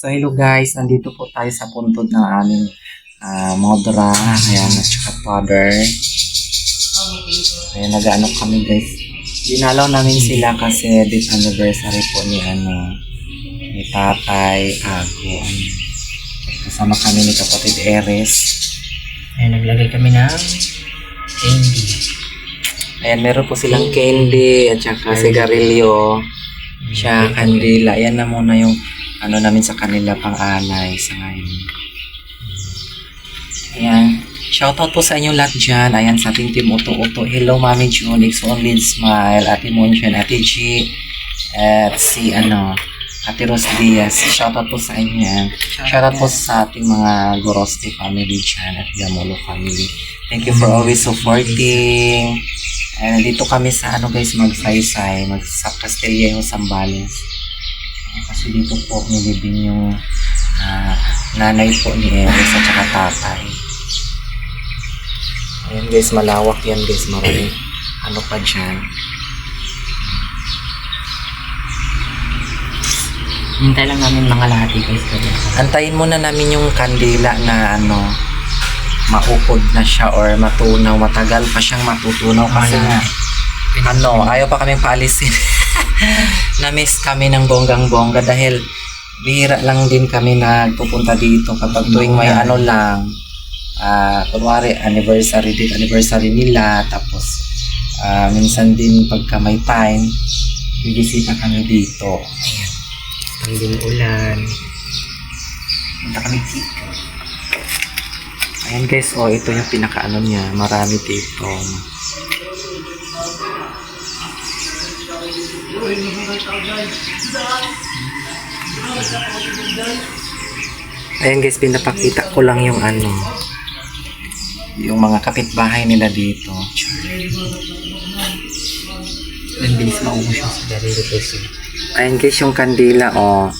So hello guys, nandito po tayo sa puntod ng aming ah, modra, ayan, at saka father. Ayan, nag-ano kami guys. Dinalaw namin sila kasi this anniversary po ni ano, ni tatay, Ago. Kasama kami ni kapatid Eres. Ayan, naglagay kami ng candy. Ayan, meron po silang candy at saka sigarilyo, siya kandila. Ayan na muna yung ano namin sa kanila pang-alay sa ngayon. Ayan. Shoutout po sa inyo lahat dyan. Ayan, sa ating team Uto Uto. Hello, Mami June. It's only smile. Ate Monjan, Ate G. At si, ano, Ate Ros Diaz. Shoutout po sa inyo. Shoutout po sa ating mga Goroste family dyan at Gamulo family. Thank you for always supporting. And dito kami sa ano guys, magsaysay, mag sa Castillejo, Zambales. Eh, Kasi dito po nilibing yung ah, nanay po ni Eris at saka tatay. Ayan guys, malawak yan guys, marami. Ano pa dyan? Hintay lang namin mga lahati guys. Kaya Antayin muna namin yung kandila na ano, maupod na siya or matunaw. Matagal pa siyang matutunaw kasi nga, ano, ayaw pa kaming paalisin. Na-miss kami ng bonggang-bongga dahil bihira lang din kami nagpupunta dito kapag tuwing may ano lang. ah kunwari, anniversary date, anniversary nila. Tapos, ah, minsan din pagka may time, bibisita kami dito. ang din ulan. Punta kami dito. Ayan guys, oh, ito yung pinakaano niya. Marami dito. Ayan guys, pinapakita ko lang yung ano, yung mga kapitbahay nila dito. Ang bilis maubos yung sigarilyo guys. Ayan guys, yung kandila, oh.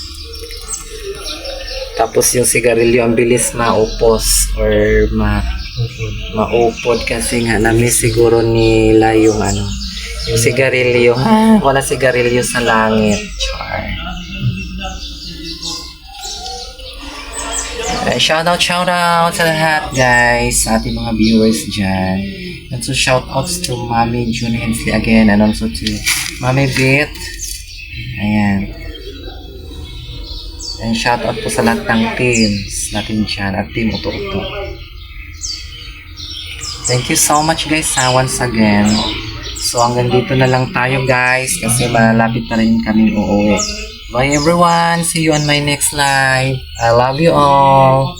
Tapos yung sigarilyo, ang bilis maupos or ma Upod. maupod kasi nga na-miss siguro nila yung ano, sigarilyo. Ha, wala sigarilyo sa langit. Char. Eh, shoutout, shoutout sa lahat guys, sa ating mga viewers dyan. And so shoutouts to Mami June Hensley again and also to Mami Bit. Ayan. And shoutout po sa lahat ng teams natin dyan at Team Uto Uto. Thank you so much guys ha, once again. So hanggang dito na lang tayo guys kasi malapit na rin kami uuwi. Bye everyone. See you on my next live. I love you all.